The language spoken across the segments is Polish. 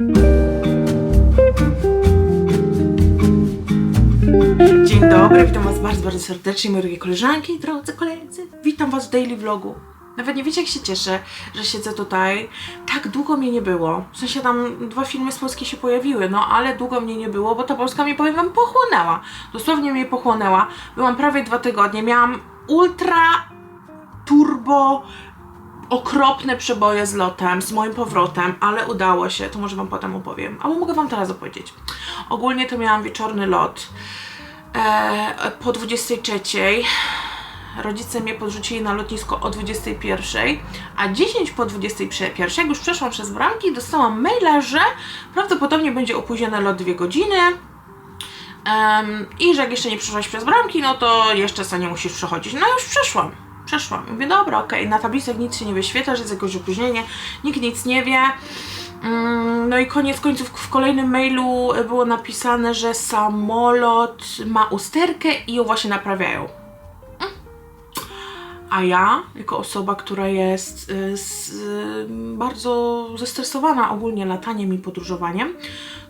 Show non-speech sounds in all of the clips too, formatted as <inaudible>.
Dzień dobry, witam Was bardzo, bardzo serdecznie, moje drogie koleżanki, drodzy koledzy. Witam Was w daily vlogu. Nawet nie wiecie, jak się cieszę, że siedzę tutaj. Tak długo mnie nie było. W sensie tam dwa filmy z Polski się pojawiły, no ale długo mnie nie było, bo ta Polska mnie, powiem Wam, pochłonęła. Dosłownie mnie pochłonęła. Byłam prawie dwa tygodnie, miałam ultra turbo okropne przeboje z lotem, z moim powrotem, ale udało się, to może Wam potem opowiem. Albo mogę Wam teraz opowiedzieć. Ogólnie to miałam wieczorny lot e, po 23. Rodzice mnie podrzucili na lotnisko o 21, a 10 po 21, jak już przeszłam przez bramki, dostałam maila, że prawdopodobnie będzie opóźniony lot 2 godziny. Em, I że jak jeszcze nie przeszłaś przez bramki, no to jeszcze sobie nie musisz przechodzić. No już przeszłam. Przeszłam. Mówię, dobra, okej, na tablicach nic się nie wyświetla, że jest jakieś opóźnienie, nikt nic nie wie. Mm, No i koniec końców w kolejnym mailu było napisane, że samolot ma usterkę i ją właśnie naprawiają. A ja, jako osoba, która jest y, z, y, bardzo zestresowana ogólnie lataniem i podróżowaniem,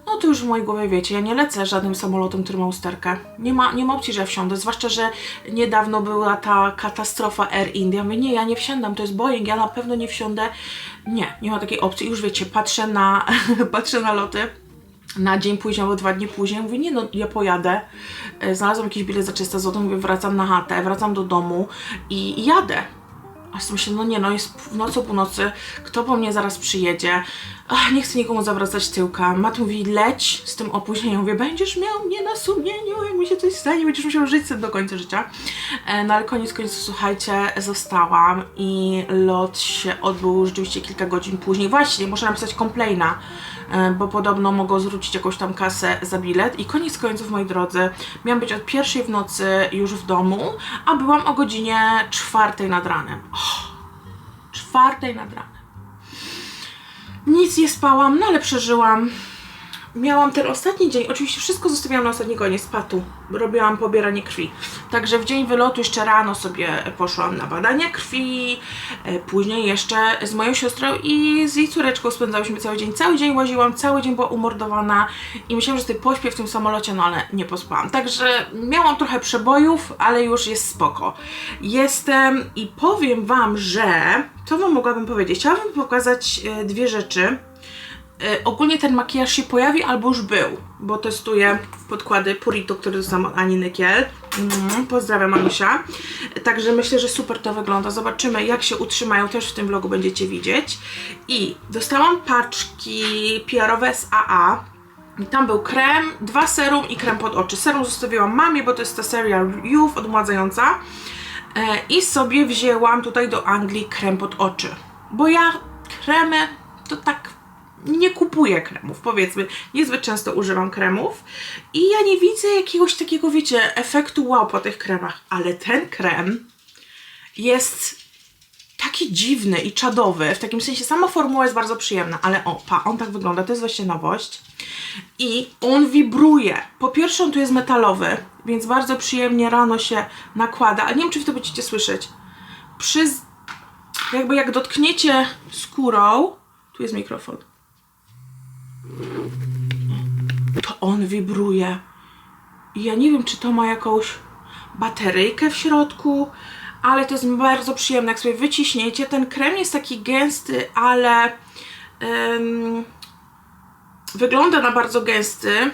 no to już w mojej głowie wiecie, ja nie lecę żadnym samolotem, który ma usterkę. Nie ma, nie ma opcji, że ja wsiądę, zwłaszcza, że niedawno była ta katastrofa Air India. Mówię, nie, ja nie wsiądam, to jest Boeing, ja na pewno nie wsiądę. Nie, nie ma takiej opcji. Już wiecie, patrzę na, <laughs> patrzę na loty na dzień później albo dwa dni później, mówię, nie no, ja pojadę. E, Znalazłam jakiś bilet za 300 zł, mówię, wracam na chatę, wracam do domu i, i jadę. A sobie myślę, no nie no, jest w nocy o północy, kto po mnie zaraz przyjedzie? Ach, nie chcę nikomu zawracać tyłka. Mat mówi, leć z tym opóźnieniem. Mówię, będziesz miał mnie na sumieniu, jak mi się coś stanie, będziesz musiał żyć z tym do końca życia. E, No ale koniec końców, słuchajcie, zostałam i lot się odbył rzeczywiście kilka godzin później. Właśnie, muszę napisać complaina, e, bo podobno mogą zwrócić jakąś tam kasę za bilet. I koniec końców, moi drodzy, miałam być od pierwszej w nocy już w domu, a byłam o godzinie czwartej nad ranem. Oh, czwartej nad ranem. Nic nie spałam, no ale przeżyłam. Miałam ten ostatni dzień, oczywiście wszystko zostawiałam na ostatni koniec, patu. Robiłam pobieranie krwi. Także w dzień wylotu jeszcze rano sobie poszłam na badania krwi. e, Później jeszcze z moją siostrą i z jej córeczką spędzałyśmy cały dzień. Cały dzień łaziłam, cały dzień była umordowana i myślałam, że sobie pośpię w tym samolocie, no ale nie pospałam. Także miałam trochę przebojów, ale już jest spoko. Jestem i powiem Wam, że... Co Wam mogłabym powiedzieć? Chciałabym pokazać e, dwie rzeczy. E, ogólnie ten makijaż się pojawi albo już był, bo testuję podkłady Purito, które dostałam od Ani Nykiel. Mm, pozdrawiam Anusia. Także myślę, że super to wygląda. Zobaczymy jak się utrzymają, też w tym vlogu będziecie widzieć. I dostałam paczki PR-owe z AA. Tam był krem, dwa serum i krem pod oczy. Serum zostawiłam mamie, bo to jest ta seria Youth odmładzająca. E, I sobie wzięłam tutaj do Anglii krem pod oczy. Bo ja kremy to tak nie kupuję kremów, powiedzmy. Niezbyt często używam kremów. I ja nie widzę jakiegoś takiego, wiecie, efektu wow po tych kremach. Ale ten krem jest taki dziwny i czadowy. W takim sensie sama formuła jest bardzo przyjemna, ale o, pa, on tak wygląda, to jest właśnie nowość. I on wibruje. Po pierwsze, on tu jest metalowy, więc bardzo przyjemnie rano się nakłada. A nie wiem, czy wy to będziecie słyszeć. Przy... Jakby jak dotkniecie skórą... Tu jest mikrofon. To on wibruje. I ja nie wiem, czy to ma jakąś bateryjkę w środku, ale to jest bardzo przyjemne. Jak sobie wyciśniecie, ten krem jest taki gęsty, ale wygląda na bardzo gęsty,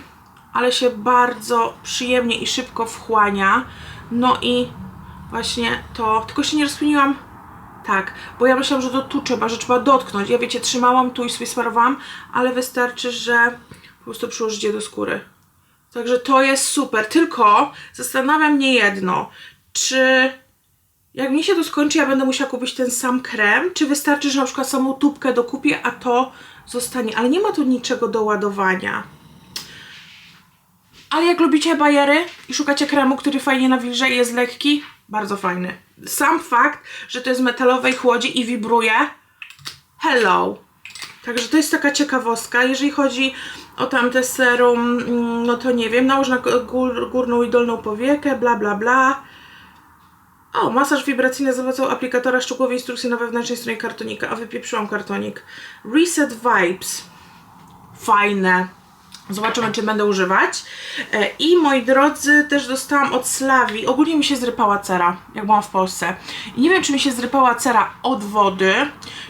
ale się bardzo przyjemnie i szybko wchłania. No i właśnie to, tylko się nie rozkminiłam tak, bo ja myślałam, że to tu trzeba, że trzeba dotknąć. Ja wiecie, trzymałam tu i sobie smarowałam, ale wystarczy, że prostu przyłożycie do skóry. Także to jest super. Tylko zastanawiam mnie jedno, czy jak mi się to skończy, ja będę musiała kupić ten sam krem, czy wystarczy, że na przykład samą tubkę dokupię, a to zostanie. Ale nie ma tu niczego do ładowania. Ale jak lubicie bajery i szukacie kremu, który fajnie nawilża i jest lekki, bardzo fajny. Sam fakt, że to jest metalowej chłodzi i wibruje, hello. Także to jest taka ciekawostka. Jeżeli chodzi o tamte serum, mm, no to nie wiem, nałóż na gór, górną i dolną powiekę, bla bla bla. O, masaż wibracyjny pomocą aplikatora szczegółowe instrukcje na wewnętrznej stronie kartonika, a wypieprzyłam kartonik. Reset Vibes. fajne. Zobaczymy, czy będę używać. E, I moi drodzy, też dostałam od Slawi. Ogólnie mi się zrypała cera, jak byłam w Polsce. I nie wiem, czy mi się zrypała cera od wody,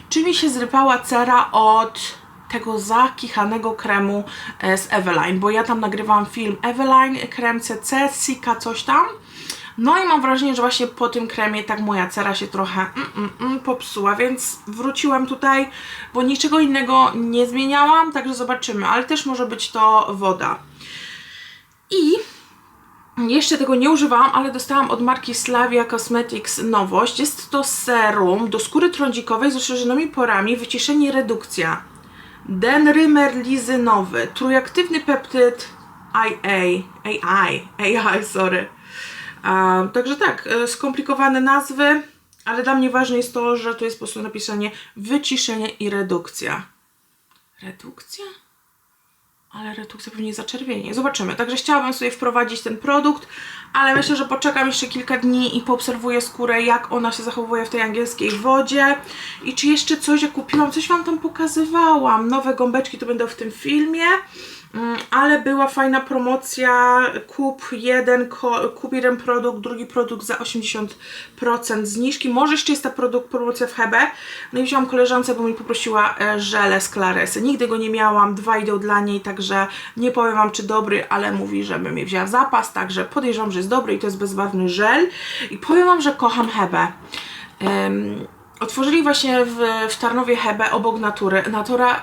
czy mi się zrypała cera od tego zakichanego kremu e, z Eveline, bo ja tam nagrywałam film Eveline, krem CC, Sika, coś tam. No i mam wrażenie, że właśnie po tym kremie tak moja cera się trochę mm, mm, mm, popsuła, więc wróciłam tutaj, bo niczego innego nie zmieniałam, także zobaczymy, ale też może być to woda. I jeszcze tego nie używałam, ale dostałam od marki Slavia Cosmetics nowość. Jest to serum do skóry trądzikowej z rozszerzonymi porami, wyciszenie, redukcja. Denrymer lizynowy, trójaktywny peptyd IA, AI, AI, sorry. Także tak, e, skomplikowane nazwy, ale dla mnie ważne jest to, że tu jest po prostu napisanie wyciszenie i redukcja. Redukcja? Ale redukcja pewnie zaczerwienie. Zobaczymy. Także chciałabym sobie wprowadzić ten produkt, ale myślę, że poczekam jeszcze kilka dni i poobserwuję skórę, jak ona się zachowuje w tej angielskiej wodzie. I czy jeszcze coś, jak kupiłam, coś Wam tam pokazywałam. Nowe gąbeczki to będą w tym filmie. Mm, Ale była fajna promocja, kup jeden, kup jeden produkt, drugi produkt za 80% zniżki. Może jeszcze jest ta produkt, promocja w Hebe. No i wziąłam koleżance, bo mi poprosiła e, żele z Claresy. Nigdy go nie miałam, dwa idą dla niej, także nie powiem Wam czy dobry, ale mówi, żebym je wzięła zapas, także podejrzewam, że jest dobry i to jest bezbarwny żel. I powiem Wam, że kocham Hebe. Em, otworzyli właśnie w, w Tarnowie Hebe obok Natury. Natura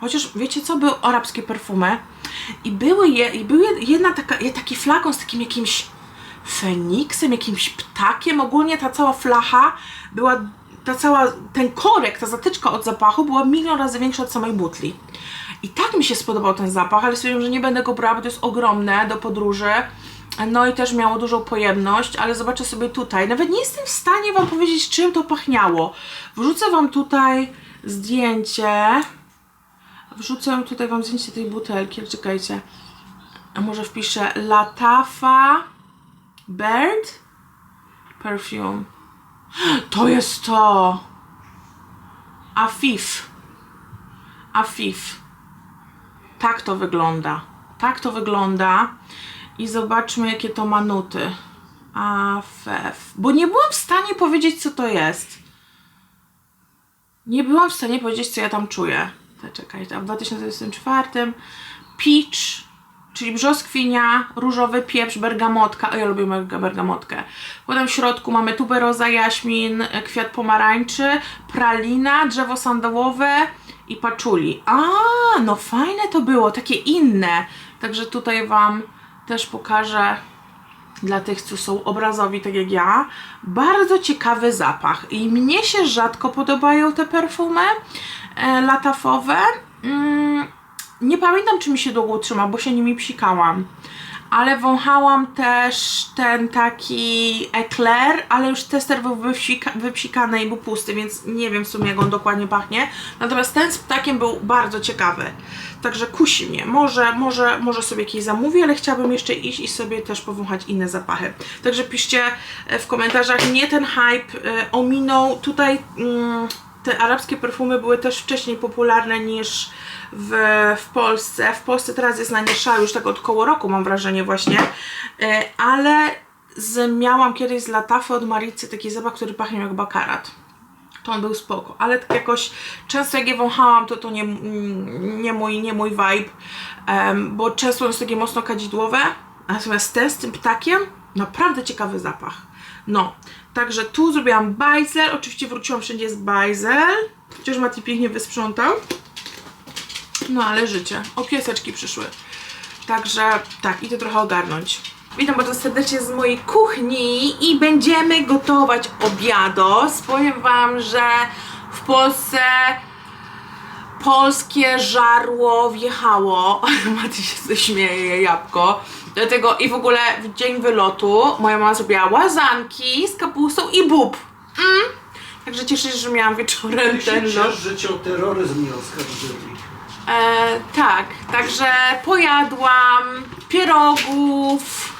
Chociaż wiecie co, były arabskie perfumy i były je, i był jed- jedna taka, taki flakon z takim jakimś feniksem, jakimś ptakiem. Ogólnie ta cała flacha była, ta cała, ten korek, ta zatyczka od zapachu była milion razy większa od samej butli. I tak mi się spodobał ten zapach, ale stwierdziłam, że nie będę go brała, bo to jest ogromne do podróży. No i też miało dużą pojemność, ale zobaczę sobie tutaj. Nawet nie jestem w stanie Wam powiedzieć, czym to pachniało. Wrzucę Wam tutaj zdjęcie. Wrzucę tutaj wam zdjęcie tej butelki, czekajcie. A może wpiszę Latafa Bird Perfume. To jest to! Afif. Afif. Tak to wygląda. Tak to wygląda. I zobaczmy, jakie to ma nuty. Afef. Bo nie byłam w stanie powiedzieć, co to jest. Nie byłam w stanie powiedzieć, co ja tam czuję. Czekaj, tam w 2024 peach, czyli brzoskwinia, różowy pieprz, bergamotka. O, ja lubię berga- bergamotkę. Potem w środku mamy tuberoza, jaśmin, kwiat pomarańczy, pralina, drzewo sandałowe i paczuli. A, no fajne to było, takie inne. Także tutaj Wam też pokażę dla tych, co są obrazowi, tak jak ja, bardzo ciekawy zapach. I mnie się rzadko podobają te perfumy e, latafowe. Mm, nie pamiętam, czy mi się długo utrzyma, bo się nimi psikałam. Ale wąchałam też ten taki ekler, ale już tester był wypsika, wypsikany i był pusty, więc nie wiem w sumie jak on dokładnie pachnie. Natomiast ten z ptakiem był bardzo ciekawy. Także kusi mnie. Może, może, może sobie jakiś zamówię, ale chciałabym jeszcze iść i sobie też powąchać inne zapachy. Także piszcie e, w komentarzach, mnie ten hype e, ominął. Tutaj mm, te arabskie perfumy były też wcześniej popularne niż w, w Polsce. W Polsce teraz jest na nie już tak od koło roku mam wrażenie właśnie, E, ale z, miałam kiedyś z Latafy od Maricy taki zapach, który pachnie jak bakarat. To on był spoko, ale tak jakoś często jak je wąchałam, to to nie, nie, mój, nie mój vibe, em, bo często jest takie mocno kadzidłowe, natomiast ten z tym ptakiem, naprawdę ciekawy zapach. No, także tu zrobiłam bajzel, oczywiście wróciłam wszędzie z bajzel, chociaż Mati pięknie wysprzątał. No ale życie, o pieseczki przyszły. Także tak, idę trochę ogarnąć. Witam bardzo serdecznie z mojej kuchni i będziemy gotować obiados. Powiem Wam, że w Polsce polskie żarło wjechało. <laughs> Maty się śmieje, jabłko. Dlatego i w ogóle w dzień wylotu moja mama zrobiła łazanki z kapustą i bób. Mm. Także cieszę się, że miałam wieczorem ten. Ciesz, że cię o terroryzm nie oskarżyli. E, tak, także pojadłam pierogów,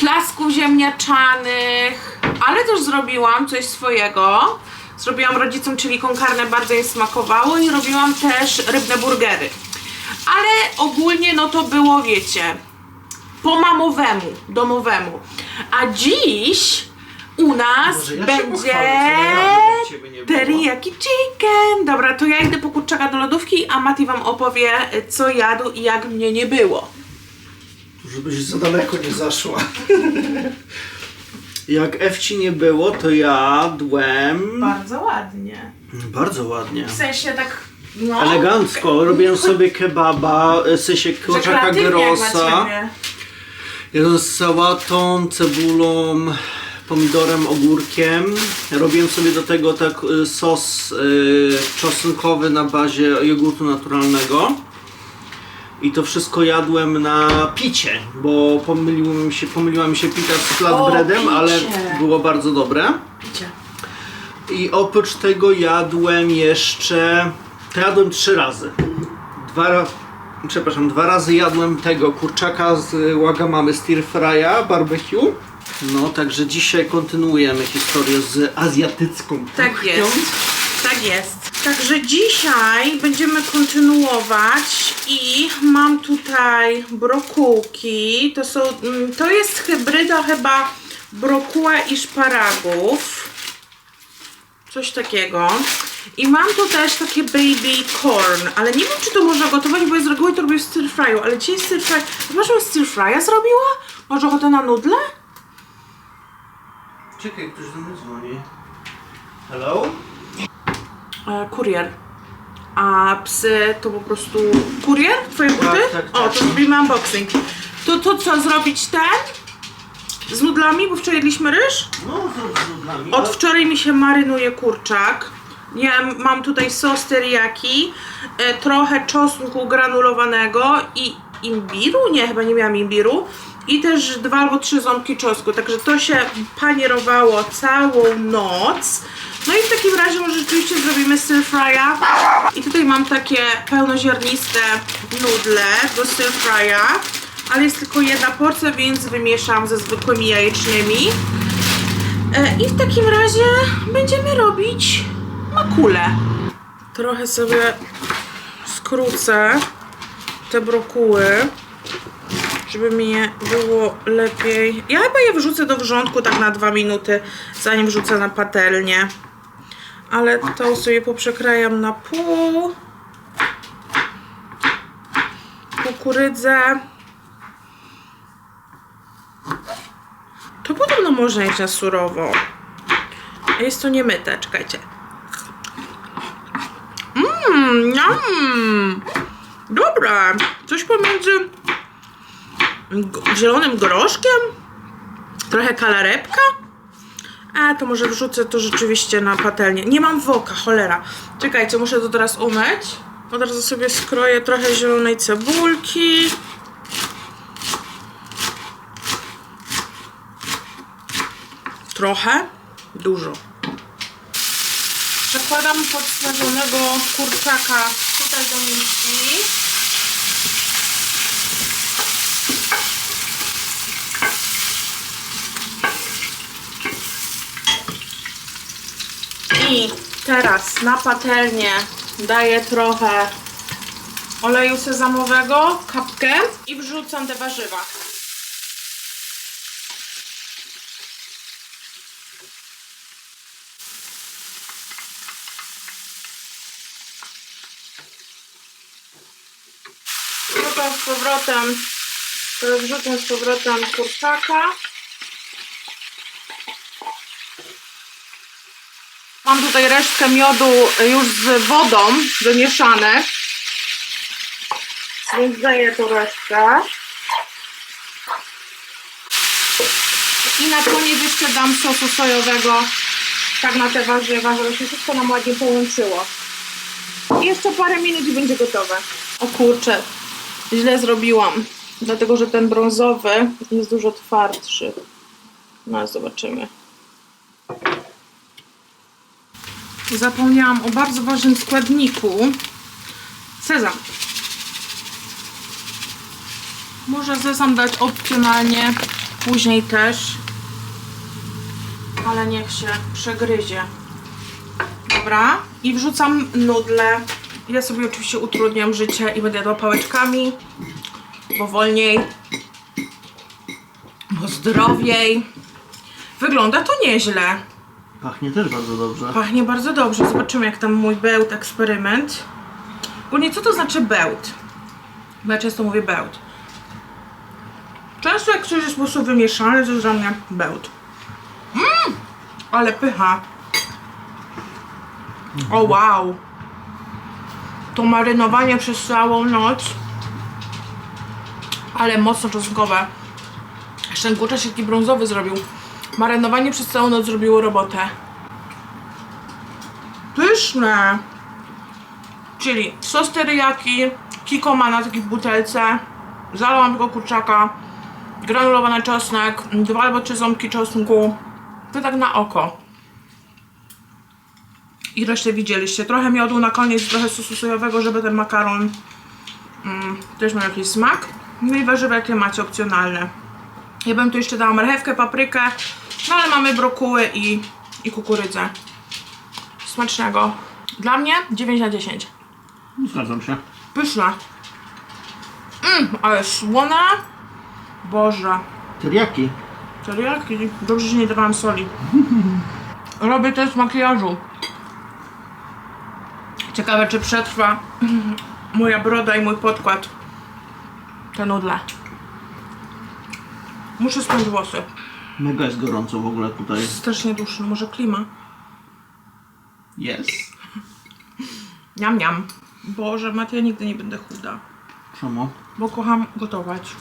plasków ziemniaczanych, ale też zrobiłam coś swojego. Zrobiłam rodzicom chili con bardzo im smakowało i robiłam też rybne burgery. Ale ogólnie no to było, wiecie, po mamowemu, domowemu. A dziś u nas Może ja się będzie pochwalę, ja jadłem, jak ciebie nie było. teriyaki chicken. Dobra, to ja idę po kurczaka do lodówki, a Mati wam opowie, co jadł i jak mnie nie było. Żebyś za daleko nie zaszła. <laughs> Jak F ci nie było, to jadłem Bardzo ładnie. bardzo ładnie. W sensie tak, no... Elegancko. Robiłem sobie kebaba, w sensie Że kurczaka kreatywnie jak na grossa. ciebie. Jadłem z sałatą, cebulą, pomidorem, ogórkiem. Robiłem sobie do tego tak y, sos y, czosnkowy na bazie jogurtu naturalnego. I to wszystko jadłem na picie, bo pomyliło mi się, pomyliła mi się pita z flatbreadem, ale było bardzo dobre. Picie. I oprócz tego jadłem jeszcze. To jadłem trzy razy. Dwa razy. Przepraszam, dwa razy jadłem tego kurczaka z y, Wagamamy stir fry'a barbecue. No, także dzisiaj kontynuujemy historię z azjatycką Tak kuchnią. jest. Tak jest. Także dzisiaj będziemy kontynuować i mam tutaj brokułki. To są, mm, to jest hybryda chyba brokuła i szparagów. Coś takiego. I mam tu też takie baby corn, ale nie wiem czy to można gotować, bo ja z reguły to robię w stir fryu, ale dzisiaj stir fry... Żebym stir fry'a zrobiła? Może ochotę na nudle? Czekaj, ktoś do mnie dzwoni. Hello? E, kurier. A psy to po prostu kurier? Twoje buty? tak, tak. O, to zrobimy unboxing. To, to co, zrobić ten? Z nudlami, bo wczoraj jedliśmy ryż? No, zrób z nudlami. Od wczoraj mi się marynuje kurczak. Ja mam tutaj sos teriyaki, e, trochę czosnku granulowanego i imbiru? Nie, chyba nie miałam imbiru. I też dwa albo trzy ząbki czosnku, także to się panierowało całą noc. No i w takim razie może rzeczywiście zrobimy stir fry'a. I tutaj mam takie pełnoziarniste nudle do stir fry'a, ale jest tylko jedna porcja, więc wymieszam ze zwykłymi jajecznymi. E, I w takim razie będziemy robić makulę. Trochę sobie skrócę te brokuły, żeby mi je było lepiej. Ja chyba je wrzucę do wrzątku tak na dwa minuty, zanim wrzucę na patelnię. Ale to sobie poprzekrajam na pół. Kukurydzę. To podobno można jeść na surowo. A jest to niemyte, czekajcie. Mmm, yum. Dobra, coś pomiędzy zielonym groszkiem, trochę kalarepka. A, to może wrzucę to rzeczywiście na patelnię. Nie mam woka, cholera. Czekajcie, muszę to teraz umyć. Od razu sobie skroję trochę zielonej cebulki. Trochę, dużo. Przekładam podsmażonego kurczaka tutaj do miski. I teraz na patelnię daję trochę oleju sezamowego, kapkę i wrzucam te warzywa. Wrzucam z powrotem, wrzucam z powrotem kurczaka. Mam tutaj resztkę miodu już z wodą wymieszane. Więc daję tu resztkę. I na koniec jeszcze dam sosu sojowego tak na te warzywa, żeby się wszystko nam ładnie połączyło. I jeszcze parę minut i będzie gotowe. O kurczę, źle zrobiłam. Dlatego, że ten brązowy jest dużo twardszy. No, zobaczymy. Zapomniałam o bardzo ważnym składniku. Sezam. Można sezam dać opcjonalnie, później też. Ale niech się przegryzie. Dobra, i wrzucam nudle. Ja sobie oczywiście utrudniam życie i będę jadła pałeczkami, bo wolniej, bo zdrowiej. Wygląda to nieźle. Pachnie też bardzo dobrze. Pachnie bardzo dobrze. Zobaczymy, jak tam mój bełt eksperyment. Ogólnie, co to znaczy bełt? Bo ja często mówię bełt. Często jak coś jest po prostu wymieszane, to jest dla mnie bełt. Mmm! Ale pycha. O wow! To marynowanie przez całą noc. Ale mocno czosnkowe. Jeszcze ten się taki brązowy zrobił. Marynowanie przez całą noc zrobiło robotę. Pyszne! Czyli sos teriyaki, kikoma na takiej butelce, zalałam tego kurczaka, granulowany czosnek, dwa albo trzy ząbki czosnku. To tak na oko. I resztę widzieliście. Trochę miodu na koniec, trochę sosu sojowego, żeby ten makaron mm, też miał jakiś smak. No i warzywa jakie macie opcjonalne. Ja bym tu jeszcze dała marchewkę, paprykę, no ale mamy brokuły i, i kukurydzę. Smacznego. Dla mnie 9 na 10. Zgadzam się. Pyszna. Mmm, ale słona. Boże. Teriyaki. Teriyaki. Dobrze, że nie dawałam soli. <laughs> Robię to z makijażu. Ciekawe, czy przetrwa <laughs> moja broda i mój podkład. Te nudle. Muszę spiąć włosy. Mega jest gorąco w ogóle tutaj. Strasznie duszno. Może klima? Jest. Niam, niam. Boże, Matia, nigdy nie będę chuda. Czemu? Bo kocham gotować.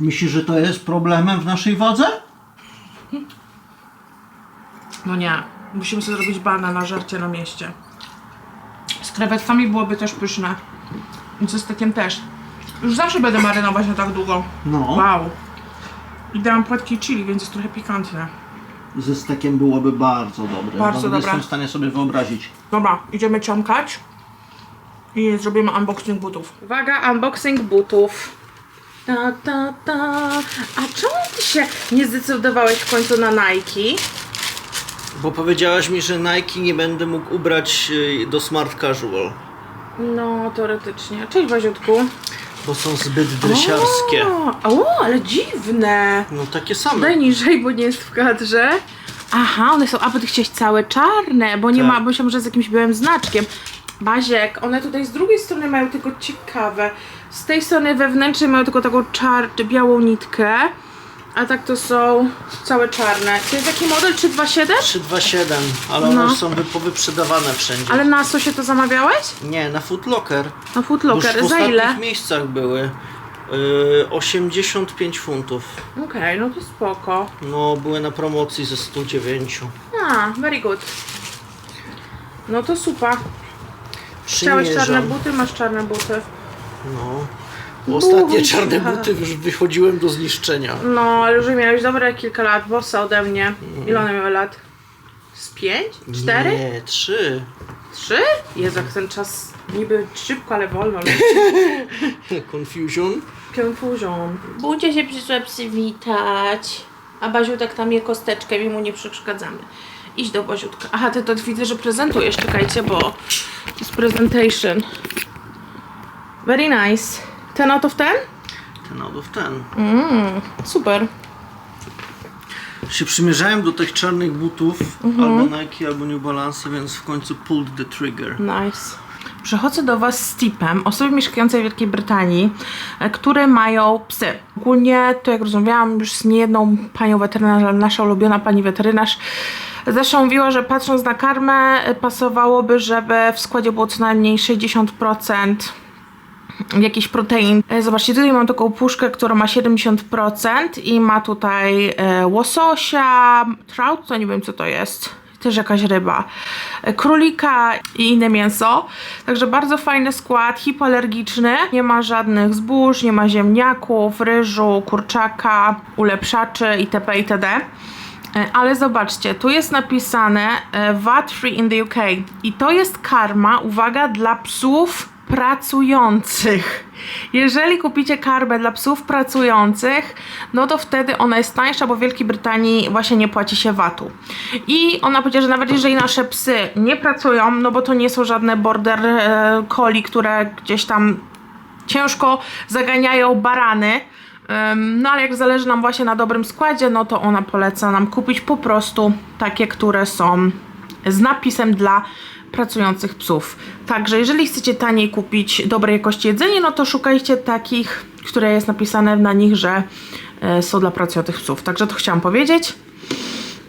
Myślisz, że to jest problemem w naszej wadze? No nie. Musimy sobie zrobić bana na żarcie na mieście. Z krewetkami byłoby też pyszne. I ze stekiem też. Już zawsze będę marynować na tak długo. No. Wow. I dałam płatki chili, więc jest trochę pikantne. Ze stekiem byłoby bardzo dobre. Bardzo dobre. Jestem w stanie sobie wyobrazić. Dobra, idziemy ciąkać. I zrobimy unboxing butów. Uwaga, unboxing butów. Ta, ta, ta. A czemu ty się nie zdecydowałeś w końcu na Nike? Bo powiedziałaś mi, że Nike nie będę mógł ubrać y, do smart casual. No, teoretycznie. Cześć, Baziutku. Bo są zbyt dresiarskie. O, o, ale dziwne. No takie same. Daj niżej, bo nie jest w kadrze. Aha, one są, a bo ty chciałeś całe czarne, bo nie Tak. ma, bo myślałam, że z jakimś białym znaczkiem. Baziek, one tutaj z drugiej strony mają tylko ciekawe. Z tej strony wewnętrznej mają tylko taką czar, białą nitkę, a tak to są całe czarne. To jest jaki model 327? 327, ale one No. już są wy- powyprzedawane wszędzie. Ale na co się to zamawiałeś? Nie, na Footlocker. Na Już w Footlocker. Za ostatnich ile? miejscach były. Yy, 85 funtów. Okej, no to spoko. No, były na promocji ze 109. A, very good. No to super. Chciałeś czarne Przymierzam. buty, masz czarne buty. No. Bo Ostatnie czarne buty już wychodziłem do zniszczenia. No, ale już miałeś dobre kilka lat, bossa ode mnie. Ile one miały lat? Z pięć? Cztery? Nie, trzy. Trzy? Jezu, jak ten czas niby szybko, ale wolno. <laughs> Confusion. Confusion. Budzie się przyszła przywitać. A Baziu tak tam je kosteczkę i mu nie przeszkadzamy. Idź do Baziutka. Aha, ty to widzę, że prezentujesz. Czekajcie, bo to jest presentation. Very nice. Ten out of ten? Ten out of ten. Mm, super. Się przymierzałem do tych czarnych butów, Mhm. albo Nike, albo New Balance, więc w końcu pulled the trigger. Nice. Przechodzę do Was z tipem osoby mieszkające w Wielkiej Brytanii, e, które mają psy. Ogólnie to jak rozmawiałam już z niejedną panią weterynarz, nasza ulubiona pani weterynarz zresztą mówiła, że patrząc na karmę e, pasowałoby, żeby w składzie było co najmniej 60% jakichś protein. E, Zobaczcie, tutaj mam taką puszkę, która ma 70% i ma tutaj e, łososia, trout, to nie wiem co to jest. Też jakaś ryba, e, królika i inne mięso. Także bardzo fajny skład, hipoalergiczny. Nie ma żadnych zbóż, nie ma ziemniaków, ryżu, kurczaka, ulepszaczy itp. itd. Ale zobaczcie, tu jest napisane VAT free in the UK i to jest karma, uwaga, dla psów pracujących. Jeżeli kupicie karbę dla psów pracujących, no to wtedy ona jest tańsza, bo w Wielkiej Brytanii właśnie nie płaci się VAT-u. I ona powiedziała, że nawet jeżeli nasze psy nie pracują, no bo to nie są żadne border e, collie, które gdzieś tam ciężko zaganiają barany. No ale jak zależy nam właśnie na dobrym składzie, no to ona poleca nam kupić po prostu takie, które są z napisem dla pracujących psów. Także jeżeli chcecie taniej kupić dobrej jakości jedzenie, no to szukajcie takich, które jest napisane na nich, że e, są dla pracujących psów. Także to chciałam powiedzieć.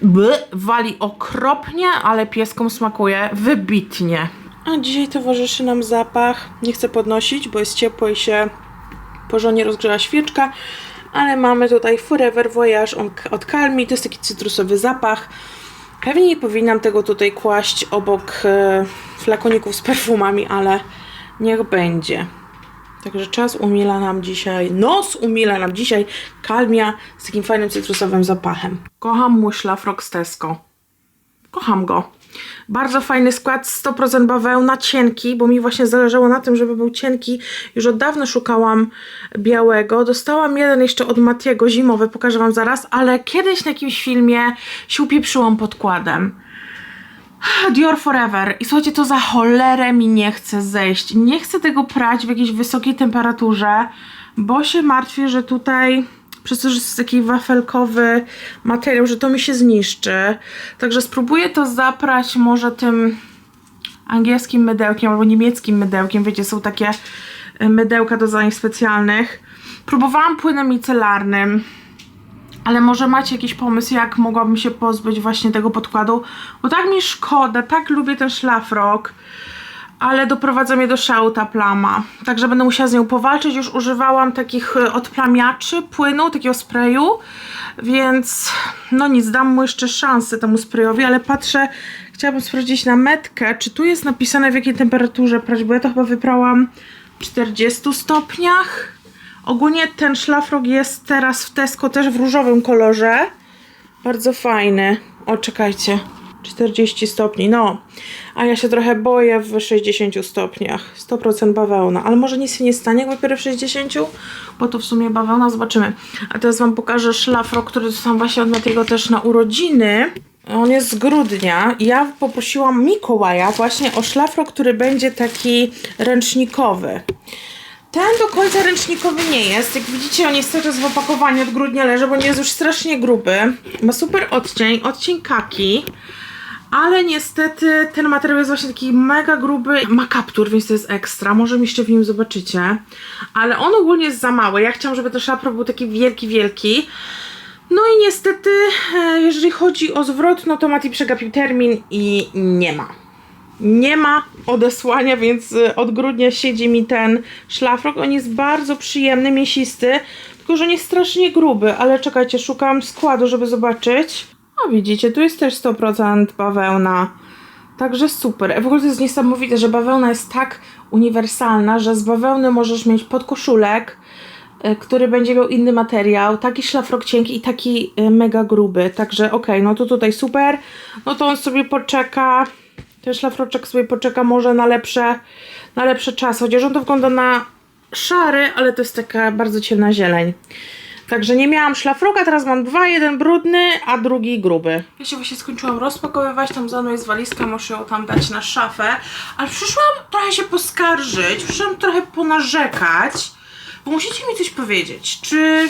By, wali okropnie, ale pieskom smakuje wybitnie. A dzisiaj towarzyszy nam zapach. Nie chcę podnosić, bo jest ciepło i się porządnie rozgrzała świeczka, ale mamy tutaj Forever Voyage od Calmi. To jest taki cytrusowy zapach. Pewnie nie powinnam tego tutaj kłaść obok e, flakoników z perfumami, ale niech będzie. Także czas umila nam dzisiaj, nos umila nam dzisiaj kalmia z takim fajnym cytrusowym zapachem. Kocham mój szlafrok. Kocham go. Bardzo fajny skład, 100% bawełna, cienki, bo mi właśnie zależało na tym, żeby był cienki. Już od dawna szukałam białego. Dostałam jeden jeszcze od Matiego, zimowy, pokażę wam zaraz, ale kiedyś na jakimś filmie się upieprzyłam podkładem. <sighs> Dior Forever. I słuchajcie, to za cholerę mi nie chce zejść. Nie chcę tego prać w jakiejś wysokiej temperaturze, bo się martwię, że tutaj przez to, że jest taki wafelkowy materiał, że to mi się zniszczy. Także spróbuję to zaprać może tym angielskim mydełkiem albo niemieckim mydełkiem. Wiecie, są takie e, mydełka do zadań specjalnych. Próbowałam płynem micelarnym. Ale może macie jakiś pomysł, jak mogłabym się pozbyć właśnie tego podkładu? Bo tak mi szkoda, tak lubię ten szlafrok, ale doprowadza mnie do szału ta plama. Także będę musiała z nią powalczyć. Już używałam takich e, odplamiaczy płynu, takiego sprayu, więc no nic, dam mu jeszcze szansę temu sprayowi, ale patrzę, chciałabym sprawdzić na metkę, czy tu jest napisane w jakiej temperaturze prać, bo ja to chyba wyprałam w 40 stopniach. Ogólnie ten szlafrok jest teraz w Tesco też w różowym kolorze. Bardzo fajny. O, czekajcie. 40 stopni, no. A ja się trochę boję w 60 stopniach. 100% bawełna. Ale może nic się nie stanie, jak wypiorę w 60? Bo to w sumie bawełna, zobaczymy. A teraz wam pokażę szlafrok, który dostałam właśnie od Matiego też na urodziny. On jest z grudnia. Ja poprosiłam Mikołaja właśnie o szlafrok, który będzie taki ręcznikowy. Ten do końca ręcznikowy nie jest. Jak widzicie, on jest cały w opakowaniu od grudnia leży, bo nie jest już strasznie gruby. Ma super odcień, odcień kaki. Ale niestety ten materiał jest właśnie taki mega gruby. Ma kaptur, więc to jest ekstra. Może jeszcze w nim zobaczycie. Ale on ogólnie jest za mały. Ja chciałam, żeby ten szlafrok był taki wielki, wielki. No i niestety, e, jeżeli chodzi o zwrot, no to Mati przegapił termin i nie ma nie ma odesłania, więc y, od grudnia siedzi mi ten szlafrok. On jest bardzo przyjemny, mięsisty, tylko że nie strasznie gruby, ale czekajcie, szukam składu, żeby zobaczyć. O, widzicie, tu jest też 100% bawełna. Także super. W ogóle to jest niesamowite, że bawełna jest tak uniwersalna, że z bawełny możesz mieć podkoszulek, y, który będzie miał inny materiał, taki szlafrok cienki i taki y, mega gruby. Także okej, no to tutaj super. No to on sobie poczeka. Ten szlafroczek sobie poczeka może na lepsze, na lepszy czas. Chociaż on to wygląda na szary, ale to jest taka bardzo ciemna zieleń. Także nie miałam szlafroka, teraz mam dwa, jeden brudny, a drugi gruby. Ja się właśnie skończyłam rozpakowywać, tam za mną jest walizka, muszę ją tam dać na szafę. Ale przyszłam trochę się poskarżyć, przyszłam trochę ponarzekać, bo musicie mi coś powiedzieć. Czy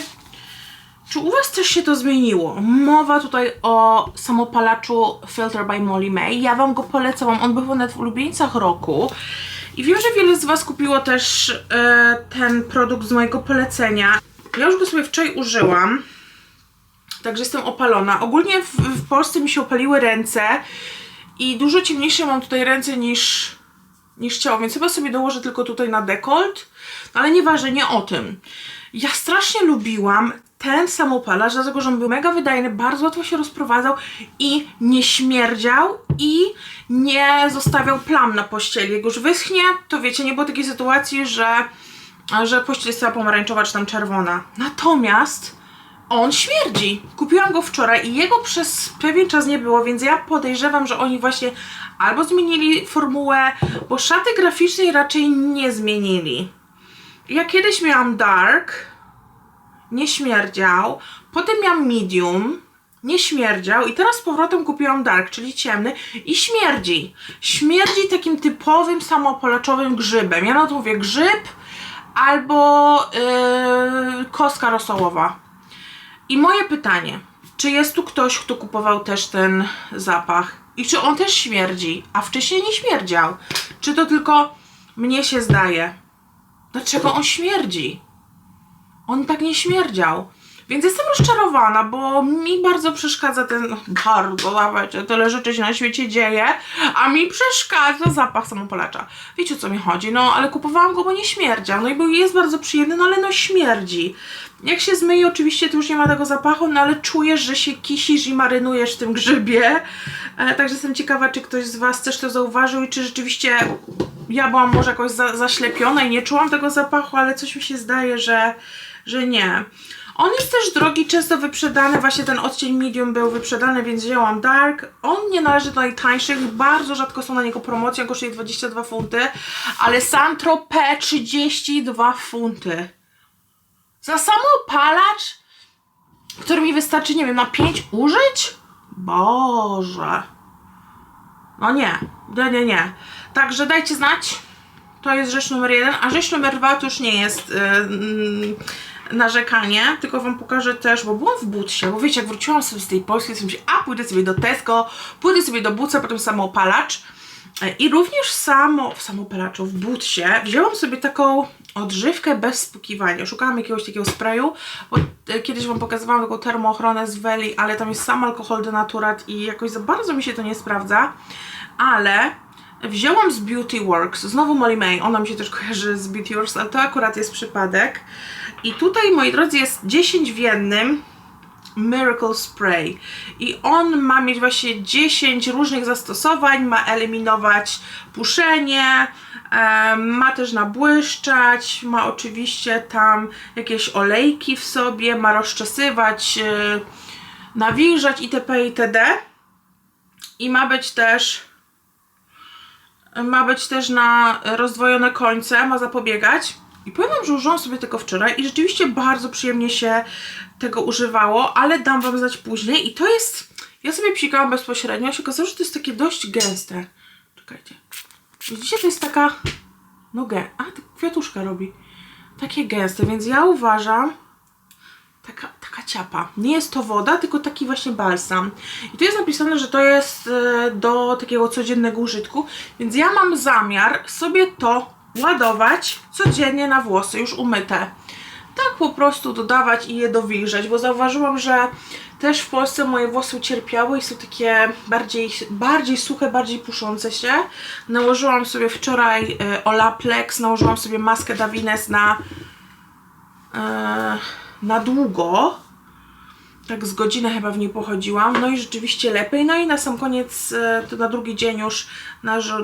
czy u Was też się to zmieniło? Mowa tutaj o samopalaczu Filter by Molly May. Ja Wam go polecałam, on był nawet w ulubieńcach roku. I wiem, że wiele z Was kupiło też e, ten produkt z mojego polecenia. Ja już go sobie wczoraj użyłam. Także jestem opalona. Ogólnie w, w Polsce mi się opaliły ręce i dużo ciemniejsze mam tutaj ręce niż, niż ciało, więc chyba sobie dołożę tylko tutaj na dekolt. No, ale nieważne, nie o tym. Ja strasznie lubiłam ten samopalacz, dlatego że on był mega wydajny, bardzo łatwo się rozprowadzał i nie śmierdział i nie zostawiał plam na pościeli. Jak już wyschnie, to wiecie, nie było takiej sytuacji, że, że pościel jest pomarańczowa czy tam czerwona. Natomiast on śmierdzi. Kupiłam go wczoraj i jego przez pewien czas nie było, więc ja podejrzewam, że oni właśnie albo zmienili formułę, bo szaty graficznej raczej nie zmienili. Ja kiedyś miałam dark, nie śmierdział, potem miałam medium, nie śmierdział i teraz z powrotem kupiłam dark, czyli ciemny i śmierdzi. Śmierdzi takim typowym samopalaczowym grzybem. Ja na to mówię grzyb albo yy, kostka rosołowa. I moje pytanie, czy jest tu ktoś, kto kupował też ten zapach i czy on też śmierdzi, a wcześniej nie śmierdział? Czy to tylko mnie się zdaje? Dlaczego on śmierdzi? On tak nie śmierdział. Więc jestem rozczarowana, bo mi bardzo przeszkadza ten. Bardzo, dawajcie, tyle rzeczy się na świecie dzieje, a mi przeszkadza zapach samopalacza. Wiecie o co mi chodzi? No, ale kupowałam go, bo nie śmierdział. No i bo jest bardzo przyjemny, no ale no śmierdzi. Jak się zmyje, oczywiście to już nie ma tego zapachu, no ale czujesz, że się kisisz i marynujesz w tym grzybie. E, także jestem ciekawa, czy ktoś z Was też to zauważył i czy rzeczywiście ja byłam może jakoś za, zaślepiona i nie czułam tego zapachu, ale coś mi się zdaje, że, że nie. On jest też drogi, często wyprzedany, właśnie ten odcień medium był wyprzedany, więc wzięłam dark. On nie należy do najtańszych, bardzo rzadko są na niego promocje, on kosztuje 22 funty, ale Saint-Tropez 32 funty. Za samopalacz, który mi wystarczy, nie wiem, na 5 użyć? Boże. No nie, nie, nie, nie. Także dajcie znać. To jest rzecz numer jeden, a rzecz numer dwa to już nie jest yy, narzekanie, tylko wam pokażę też, bo byłam w Butsie, bo wiecie, jak wróciłam sobie z tej Polski, to myślę, a pójdę sobie do Tesco, pójdę sobie do Butsa, potem samoopalacz. E, I również samo, w samopalaczu, w Butsie, wzięłam sobie taką odżywkę bez spukiwania. Szukałam jakiegoś takiego sprayu, bo e, kiedyś wam pokazywałam taką termoochronę z Weli, ale tam jest sam alkohol denaturat i jakoś za bardzo mi się to nie sprawdza, ale wzięłam z Beauty Works, znowu Molly May, ona mi się też kojarzy z Beauty Works, ale to akurat jest przypadek. I tutaj, moi drodzy, jest 10 w jednym Miracle Spray. I on ma mieć właśnie 10 różnych zastosowań, ma eliminować puszenie, ma też nabłyszczać, ma oczywiście tam jakieś olejki w sobie, ma rozczesywać, e, nawilżać itp. itd. I ma być też ma być też na rozdwojone końce, ma zapobiegać. I powiem wam, że użyłam sobie tego wczoraj i rzeczywiście bardzo przyjemnie się tego używało, ale dam wam znać później i to jest, ja sobie psikałam bezpośrednio, się okazało, że to jest takie dość gęste. Czekajcie. Widzicie, to jest taka, no gę, a, kwiatuszka robi. Takie gęste, więc ja uważam, taka, taka ciapa. Nie jest to woda, tylko taki właśnie balsam. I tu jest napisane, że to jest e, do takiego codziennego użytku, więc ja mam zamiar sobie to ładować codziennie na włosy, już umyte. Tak po prostu dodawać i je dowilżać, bo zauważyłam, że też w Polsce moje włosy ucierpiały i są takie bardziej, bardziej suche, bardziej puszące się. Nałożyłam sobie wczoraj e, Olaplex, nałożyłam sobie maskę Davines na e, na długo. Tak z godzinę chyba w niej pochodziłam. No i rzeczywiście lepiej. No i na sam koniec, e, to na drugi dzień już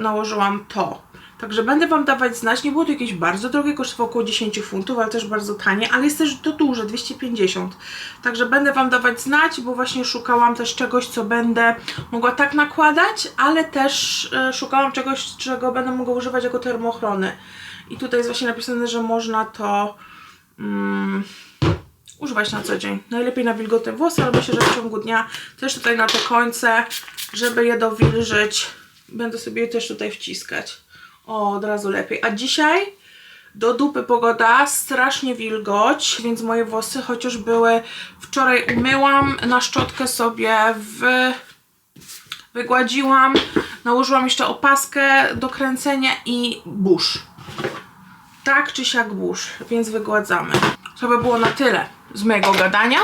nałożyłam to. Także będę Wam dawać znać. Nie było to jakieś bardzo drogie, kosztowało około 10 funtów, ale też bardzo tanie, ale jest też to duże, 250. Także będę Wam dawać znać, bo właśnie szukałam też czegoś, co będę mogła tak nakładać, ale też e, szukałam czegoś, czego będę mogła używać jako termochrony. I tutaj jest właśnie napisane, że można to mm, używać na co dzień. Najlepiej na wilgotne włosy, ale myślę, że w ciągu dnia też tutaj na te końce, żeby je dowilżyć, będę sobie je też tutaj wciskać. O, od razu lepiej. A dzisiaj do dupy pogoda, strasznie wilgoć, więc moje włosy, chociaż były wczoraj umyłam, na szczotkę sobie w wygładziłam, nałożyłam jeszcze opaskę do kręcenia i burz. Tak czy siak burz, więc wygładzamy. To by było na tyle z mojego gadania.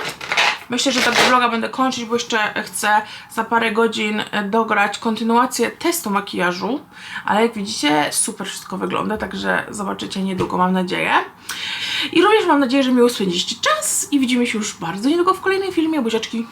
Myślę, że tego vloga będę kończyć, bo jeszcze chcę za parę godzin e, dograć kontynuację testu makijażu. Ale jak widzicie, super wszystko wygląda, także zobaczycie niedługo, mam nadzieję. I również mam nadzieję, że miło spędziliście czas i widzimy się już bardzo niedługo w kolejnym filmie. Buziaczki!